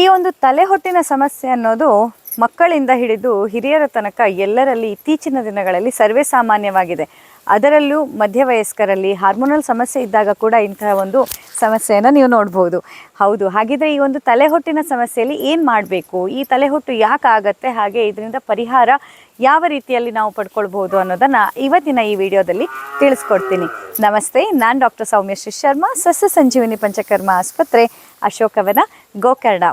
ಈ ಒಂದು ತಲೆಹೊಟ್ಟಿನ ಸಮಸ್ಯೆ ಅನ್ನೋದು ಮಕ್ಕಳಿಂದ ಹಿಡಿದು ಹಿರಿಯರ ತನಕ ಎಲ್ಲರಲ್ಲಿ ಇತ್ತೀಚಿನ ದಿನಗಳಲ್ಲಿ ಸರ್ವೇ ಸಾಮಾನ್ಯವಾಗಿದೆ. ಅದರಲ್ಲೂ ಮಧ್ಯವಯಸ್ಕರಲ್ಲಿ ಹಾರ್ಮೋನಲ್ ಸಮಸ್ಯೆ ಇದ್ದಾಗ ಕೂಡ ಇಂತಹ ಒಂದು ಸಮಸ್ಯೆಯನ್ನು ನೀವು ನೋಡ್ಬೋದು. ಹೌದು, ಹಾಗಿದ್ರೆ ಈ ಒಂದು ತಲೆಹೊಟ್ಟಿನ ಸಮಸ್ಯೆಯಲ್ಲಿ ಏನು ಮಾಡಬೇಕು? ಈ ತಲೆಹೊಟ್ಟು ಯಾಕೆ ಆಗತ್ತೆ? ಹಾಗೆ ಇದರಿಂದ ಪರಿಹಾರ ಯಾವ ರೀತಿಯಲ್ಲಿ ನಾವು ಪಡ್ಕೊಳ್ಬೋದು ಅನ್ನೋದನ್ನು ಇವತ್ತಿನ ಈ ವಿಡಿಯೋದಲ್ಲಿ ತಿಳಿಸ್ಕೊಡ್ತೀನಿ. ನಮಸ್ತೆ, ನಾನು ಡಾಕ್ಟರ್ ಸೌಮ್ಯ ಶ್ರೀ ಶರ್ಮಾ, ಸಸ್ಯ ಸಂಜೀವಿನಿ ಪಂಚಕರ್ಮ ಆಸ್ಪತ್ರೆ ಅಶೋಕವನ ಗೋಕರ್ಣ.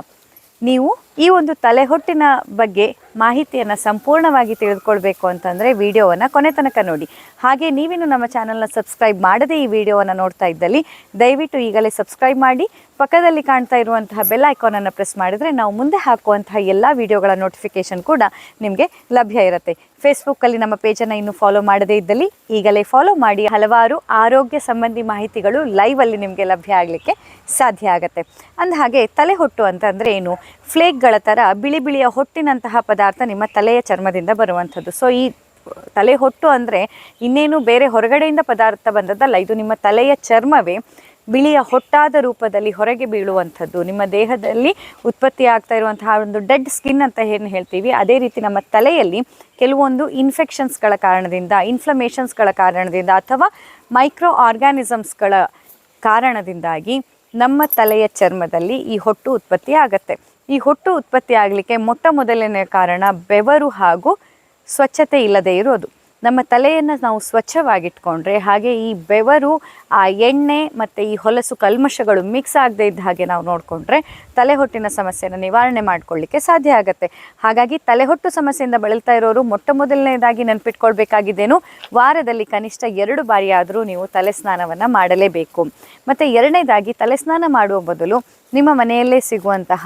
ನೀವು ಈ ಒಂದು ತಲೆಹೊಟ್ಟಿನ ಬಗ್ಗೆ ಮಾಹಿತಿಯನ್ನು ಸಂಪೂರ್ಣವಾಗಿ ತಿಳಿದುಕೊಳ್ಬೇಕು ಅಂತಂದರೆ ವಿಡಿಯೋವನ್ನು ಕೊನೆ ತನಕ ನೋಡಿ. ಹಾಗೆ ನೀವಿನ್ನು ನಮ್ಮ ಚಾನಲ್ನ ಸಬ್ಸ್ಕ್ರೈಬ್ ಮಾಡದೇ ಈ ವಿಡಿಯೋವನ್ನು ನೋಡ್ತಾ ಇದ್ದಲ್ಲಿ, ದಯವಿಟ್ಟು ಈಗಲೇ ಸಬ್ಸ್ಕ್ರೈಬ್ ಮಾಡಿ, ಪಕ್ಕದಲ್ಲಿ ಕಾಣ್ತಾ ಇರುವಂತಹ ಬೆಲ್ ಐಕಾನನ್ನು ಪ್ರೆಸ್ ಮಾಡಿದರೆ ನಾವು ಮುಂದೆ ಹಾಕುವಂತಹ ಎಲ್ಲ ವಿಡಿಯೋಗಳ ನೋಟಿಫಿಕೇಷನ್ ಕೂಡ ನಿಮಗೆ ಲಭ್ಯ ಇರುತ್ತೆ. ಫೇಸ್ಬುಕ್ಕಲ್ಲಿ ನಮ್ಮ ಪೇಜನ್ನು ಇನ್ನೂ ಫಾಲೋ ಮಾಡದೇ ಇದ್ದಲ್ಲಿ ಈಗಲೇ ಫಾಲೋ ಮಾಡಿ ಹಲವಾರು ಆರೋಗ್ಯ ಸಂಬಂಧಿ ಮಾಹಿತಿಗಳು ಲೈವಲ್ಲಿ ನಿಮಗೆ ಲಭ್ಯ ಆಗಲಿಕ್ಕೆ ಸಾಧ್ಯ ಆಗುತ್ತೆ. ಅಂದಹಾಗೆ ತಲೆಹೊಟ್ಟು ಅಂತಂದರೆ ಏನು? ಫ್ಲೇಕ್ಗಳ ಥರ ಬಿಳಿ ಬಿಳಿಯ ಹೊಟ್ಟಿನಂತಹ ಪದಾರ್ಥ ನಿಮ್ಮ ತಲೆಯ ಚರ್ಮದಿಂದ ಬರುವಂಥದ್ದು. ಸೊ ಈ ತಲೆ ಹೊಟ್ಟು ಅಂದರೆ ಇನ್ನೇನು ಬೇರೆ ಹೊರಗಡೆಯಿಂದ ಪದಾರ್ಥ ಬಂದದ್ದಲ್ಲ, ಇದು ನಿಮ್ಮ ತಲೆಯ ಚರ್ಮವೇ ಬಿಳಿಯ ಹೊಟ್ಟಾದ ರೂಪದಲ್ಲಿ ಹೊರಗೆ ಬೀಳುವಂಥದ್ದು. ನಿಮ್ಮ ದೇಹದಲ್ಲಿ ಉತ್ಪತ್ತಿ ಆಗ್ತಾ ಇರುವಂತಹ ಒಂದು ಡೆಡ್ ಸ್ಕಿನ್ ಅಂತ ಏನು ಹೇಳ್ತೀವಿ, ಅದೇ ರೀತಿ ನಮ್ಮ ತಲೆಯಲ್ಲಿ ಕೆಲವೊಂದು ಇನ್ಫೆಕ್ಷನ್ಸ್ಗಳ ಕಾರಣದಿಂದ, ಇನ್ಫ್ಲಮೇಷನ್ಸ್ಗಳ ಕಾರಣದಿಂದ ಅಥವಾ ಮೈಕ್ರೋ ಆರ್ಗ್ಯಾನಿಸಮ್ಸ್ಗಳ ಕಾರಣದಿಂದಾಗಿ ನಮ್ಮ ತಲೆಯ ಚರ್ಮದಲ್ಲಿ ಈ ಹೊಟ್ಟು ಉತ್ಪತ್ತಿ ಆಗತ್ತೆ. ಈ ಹೊಟ್ಟು ಉತ್ಪತ್ತಿ ಆಗಲಿಕ್ಕೆ ಮೊಟ್ಟ ಮೊದಲನೇ ಕಾರಣ ಬೆವರು ಹಾಗೂ ಸ್ವಚ್ಛತೆ ಇಲ್ಲದೆ ಇರೋದು. ನಮ್ಮ ತಲೆಯನ್ನು ನಾವು ಸ್ವಚ್ಛವಾಗಿಟ್ಕೊಂಡ್ರೆ ಹಾಗೆ ಈ ಬೆವರು, ಆ ಎಣ್ಣೆ ಮತ್ತು ಈ ಹೊಲಸು ಕಲ್ಮಶಗಳು ಮಿಕ್ಸ್ ಆಗದೆ ಇದ್ದ ಹಾಗೆ ನಾವು ನೋಡಿಕೊಂಡ್ರೆ ತಲೆಹೊಟ್ಟಿನ ಸಮಸ್ಯೆಯನ್ನು ನಿವಾರಣೆ ಮಾಡಿಕೊಳ್ಳಿಕ್ಕೆ ಸಾಧ್ಯ ಆಗುತ್ತೆ. ಹಾಗಾಗಿ ತಲೆಹೊಟ್ಟು ಸಮಸ್ಯೆಯಿಂದ ಬಳಲ್ತಾ ಇರೋರು ಮೊಟ್ಟ ಮೊದಲನೇದಾಗಿ ನೆನಪಿಟ್ಕೊಳ್ಬೇಕಾಗಿದ್ದೇನು, ವಾರದಲ್ಲಿ ಕನಿಷ್ಠ ಎರಡು ಬಾರಿಯಾದರೂ ನೀವು ತಲೆ ಸ್ನಾನವನ್ನು ಮಾಡಲೇಬೇಕು. ಮತ್ತು ಎರಡನೇದಾಗಿ ತಲೆ ಸ್ನಾನ ಮಾಡುವ ಬದಲು ನಿಮ್ಮ ಮನೆಯಲ್ಲೇ ಸಿಗುವಂತಹ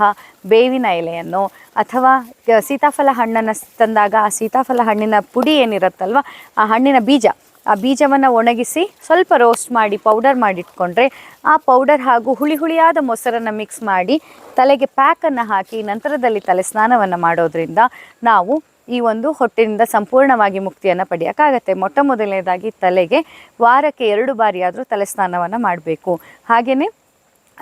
ಬೇವಿನ ಎಲೆಯನ್ನು ಅಥವಾ ಸೀತಾಫಲ ಹಣ್ಣನ್ನು ತಂದಾಗ ಆ ಸೀತಾಫಲ ಹಣ್ಣಿನ ಪುಡಿ ಏನಿರುತ್ತಲ್ವ, ಆ ಹಣ್ಣಿನ ಬೀಜ, ಆ ಬೀಜವನ್ನು ಒಣಗಿಸಿ ಸ್ವಲ್ಪ ರೋಸ್ಟ್ ಮಾಡಿ ಪೌಡರ್ ಮಾಡಿಟ್ಕೊಂಡ್ರೆ ಆ ಪೌಡರ್ ಹಾಗೂ ಹುಳಿ ಹುಳಿಯಾದ ಮೊಸರನ್ನು ಮಿಕ್ಸ್ ಮಾಡಿ ತಲೆಗೆ ಪ್ಯಾಕನ್ನು ಹಾಕಿ ನಂತರದಲ್ಲಿ ತಲೆ ಸ್ನಾನವನ್ನು ಮಾಡೋದ್ರಿಂದ ನಾವು ಈ ಒಂದು ಹೊಟ್ಟೆಯಿಂದ ಸಂಪೂರ್ಣವಾಗಿ ಮುಕ್ತಿಯನ್ನು ಪಡೆಯೋಕ್ಕಾಗತ್ತೆ. ಮೊಟ್ಟ ಮೊದಲನೇದಾಗಿ ತಲೆಗೆ ವಾರಕ್ಕೆ ಎರಡು ಬಾರಿಯಾದರೂ ತಲೆ ಸ್ನಾನವನ್ನು ಮಾಡಬೇಕು. ಹಾಗೆಯೇ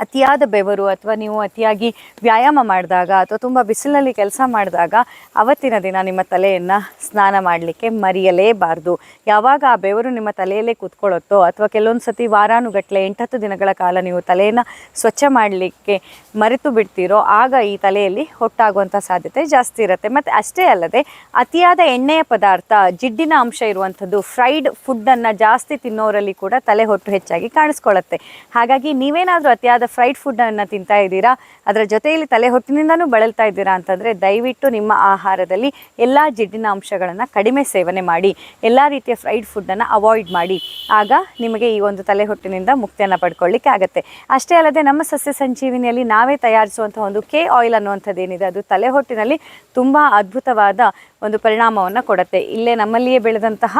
ಅತಿಯಾದ ಬೆವರು ಅಥವಾ ನೀವು ಅತಿಯಾಗಿ ವ್ಯಾಯಾಮ ಮಾಡಿದಾಗ ಅಥವಾ ತುಂಬ ಬಿಸಿಲಿನಲ್ಲಿ ಕೆಲಸ ಮಾಡಿದಾಗ ಅವತ್ತಿನ ದಿನ ನಿಮ್ಮ ತಲೆಯನ್ನು ಸ್ನಾನ ಮಾಡಲಿಕ್ಕೆ ಮರೆಯಲೇಬಾರ್ದು. ಯಾವಾಗ ಆ ಬೆವರು ನಿಮ್ಮ ತಲೆಯಲ್ಲೇ ಕೂತ್ಕೊಳ್ಳುತ್ತೋ ಅಥವಾ ಕೆಲವೊಂದು ಸತಿ ವಾರಾನುಗಟ್ಟಲೆ ಎಂಟತ್ತು ದಿನಗಳ ಕಾಲ ನೀವು ತಲೆಯನ್ನು ಸ್ವಚ್ಛ ಮಾಡಲಿಕ್ಕೆ ಮರೆತು ಬಿಡ್ತೀರೋ ಆಗ ಈ ತಲೆಯಲ್ಲಿ ಹೊಟ್ಟಾಗುವಂಥ ಸಾಧ್ಯತೆ ಜಾಸ್ತಿ ಇರುತ್ತೆ. ಮತ್ತು ಅಷ್ಟೇ ಅಲ್ಲದೆ ಅತಿಯಾದ ಎಣ್ಣೆಯ ಪದಾರ್ಥ, ಜಿಡ್ಡಿನ ಅಂಶ ಇರುವಂಥದ್ದು ಫ್ರೈಡ್ ಫುಡ್ಡನ್ನು ಜಾಸ್ತಿ ತಿನ್ನೋರಲ್ಲಿ ಕೂಡ ತಲೆ ಹೊಟ್ಟು ಹೆಚ್ಚಾಗಿ ಕಾಣಿಸ್ಕೊಳ್ಳುತ್ತೆ. ಹಾಗಾಗಿ ನೀವೇನಾದರೂ ಅತಿಯಾದ ಫ್ರೈಡ್ ಫುಡ್ಡನ್ನು ತಿಂತಾ ಇದ್ದೀರಾ? ಅದರ ಜೊತೆಯಲ್ಲಿ ತಲೆ ಹೊಟ್ಟಿನಿಂದನೂ ಬಳಲ್ತಾ ಇದ್ದೀರಾ ಅಂತಂದರೆ ದಯವಿಟ್ಟು ನಿಮ್ಮ ಆಹಾರದಲ್ಲಿ ಎಲ್ಲ ಜಿಡ್ಡಿನ ಅಂಶಗಳನ್ನು ಕಡಿಮೆ ಸೇವನೆ ಮಾಡಿ, ಎಲ್ಲ ರೀತಿಯ ಫ್ರೈಡ್ ಫುಡ್ಡನ್ನು ಅವಾಯ್ಡ್ ಮಾಡಿ. ಆಗ ನಿಮಗೆ ಈ ಒಂದು ತಲೆ ಹೊಟ್ಟಿನಿಂದ ಮುಕ್ತಿಯನ್ನು ಪಡ್ಕೊಳ್ಳಿಕ್ಕೆ ಆಗುತ್ತೆ. ಅಷ್ಟೇ ಅಲ್ಲದೆ ನಮ್ಮ ಸಸ್ಯ ಸಂಜೀವಿನಿಯಲ್ಲಿ ನಾವೇ ತಯಾರಿಸುವಂಥ ಒಂದು ಕೆ ಆಯಿಲ್ ಅನ್ನುವಂಥದ್ದು ಏನಿದೆ, ಅದು ತಲೆ ಹೊಟ್ಟಿನಲ್ಲಿ ತುಂಬ ಅದ್ಭುತವಾದ ಒಂದು ಪರಿಣಾಮವನ್ನು ಕೊಡುತ್ತೆ. ಇಲ್ಲೇ ನಮ್ಮಲ್ಲಿಯೇ ಬೆಳೆದಂತಹ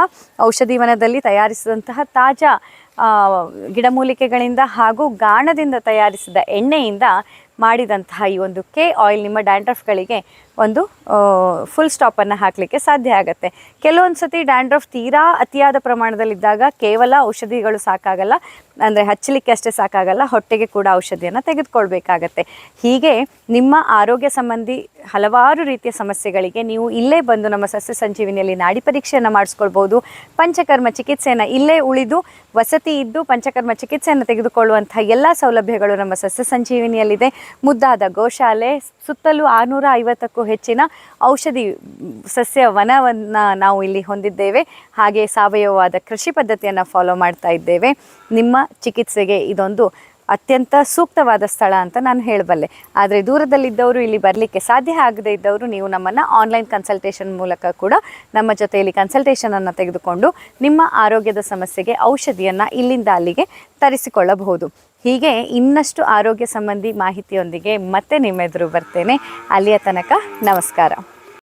ಔಷಧಿ ವನದಲ್ಲಿ ತಯಾರಿಸಿದಂತಹ ತಾಜಾ ಗಿಡಮೂಲಿಕೆಗಳಿಂದ ಹಾಗೂ ಗಾಣದಿಂದ ತಯಾರಿಸಿದ ಎಣ್ಣೆಯಿಂದ ಮಾಡಿದಂತಹ ಈ ಒಂದು ಕೆ ಆಯಿಲ್ ನಿಮ್ಮ ಡ್ಯಾಂಡ್ರಫ್ಗಳಿಗೆ ಒಂದು ಫುಲ್ ಸ್ಟಾಪನ್ನು ಹಾಕಲಿಕ್ಕೆ ಸಾಧ್ಯ ಆಗುತ್ತೆ. ಕೆಲವೊಂದು ಸತಿ ಡ್ಯಾಂಡ್ರಫ್ ತೀರಾ ಅತಿಯಾದ ಪ್ರಮಾಣದಲ್ಲಿದ್ದಾಗ ಕೇವಲ ಔಷಧಿಗಳು ಸಾಕಾಗಲ್ಲ, ಅಂದರೆ ಹಚ್ಚಲಿಕ್ಕೆ ಅಷ್ಟೇ ಸಾಕಾಗಲ್ಲ, ಹೊಟ್ಟೆಗೆ ಕೂಡ ಔಷಧಿಯನ್ನು ತೆಗೆದುಕೊಳ್ಬೇಕಾಗತ್ತೆ. ಹೀಗೆ ನಿಮ್ಮ ಆರೋಗ್ಯ ಸಂಬಂಧಿ ಹಲವಾರು ರೀತಿಯ ಸಮಸ್ಯೆಗಳಿಗೆ ನೀವು ಇಲ್ಲೇ ಬಂದು ನಮ್ಮ ಸಸ್ಯ ಸಂಜೀವಿನಿಯಲ್ಲಿ ನಾಡಿ ಪರೀಕ್ಷೆಯನ್ನು ಮಾಡಿಸ್ಕೊಳ್ಬೋದು. ಪಂಚಕರ್ಮ ಚಿಕಿತ್ಸೆಯನ್ನು ಇಲ್ಲೇ ಉಳಿದು ವಸತಿ ಇದ್ದು ಪಂಚಕರ್ಮ ಚಿಕಿತ್ಸೆಯನ್ನು ತೆಗೆದುಕೊಳ್ಳುವಂಥ ಎಲ್ಲ ಸೌಲಭ್ಯಗಳು ನಮ್ಮ ಸಸ್ಯ ಸಂಜೀವಿನಿಯಲ್ಲಿದೆ. ಮುದ್ದಾದ ಗೋಶಾಲೆ, ಸುತ್ತಲೂ ಆರುನೂರ ಐವತ್ತಕ್ಕೂ ಹೆಚ್ಚಿನ ಔಷಧಿ, ಸಸ್ಯ ವನವನ್ನು ನಾವು ಇಲ್ಲಿ ಹೊಂದಿದ್ದೇವೆ. ಹಾಗೆ ಸಾವಯವವಾದ ಕೃಷಿ ಪದ್ಧತಿಯನ್ನು ಫಾಲೋ ಮಾಡ್ತಾ ಇದ್ದೇವೆ. ನಿಮ್ಮ ಚಿಕಿತ್ಸೆಗೆ ಇದೊಂದು ಅತ್ಯಂತ ಸೂಕ್ತವಾದ ಸ್ಥಳ ಅಂತ ನಾನು ಹೇಳಬಲ್ಲೆ. ಆದರೆ ದೂರದಲ್ಲಿದ್ದವರು ಇಲ್ಲಿ ಬರಲಿಕ್ಕೆ ಸಾಧ್ಯ ಆಗದೇ ಇದ್ದವರು ನೀವು ನಮ್ಮನ್ನು ಆನ್ಲೈನ್ ಕನ್ಸಲ್ಟೇಷನ್ ಮೂಲಕ ಕೂಡ ನಮ್ಮ ಜೊತೆಯಲ್ಲಿ ಕನ್ಸಲ್ಟೇಷನನ್ನು ತೆಗೆದುಕೊಂಡು ನಿಮ್ಮ ಆರೋಗ್ಯದ ಸಮಸ್ಯೆಗೆ ಔಷಧಿಯನ್ನು ಇಲ್ಲಿಂದ ಅಲ್ಲಿಗೆ ತರಿಸಿಕೊಳ್ಳಬಹುದು. ಹೀಗೆ ಇನ್ನಷ್ಟು ಆರೋಗ್ಯ ಸಂಬಂಧಿ ಮಾಹಿತಿಯೊಂದಿಗೆ ಮತ್ತೆ ನಿಮ್ಮೆದುರು ಬರ್ತೇನೆ. ಅಲ್ಲಿಯ ತನಕ ನಮಸ್ಕಾರ.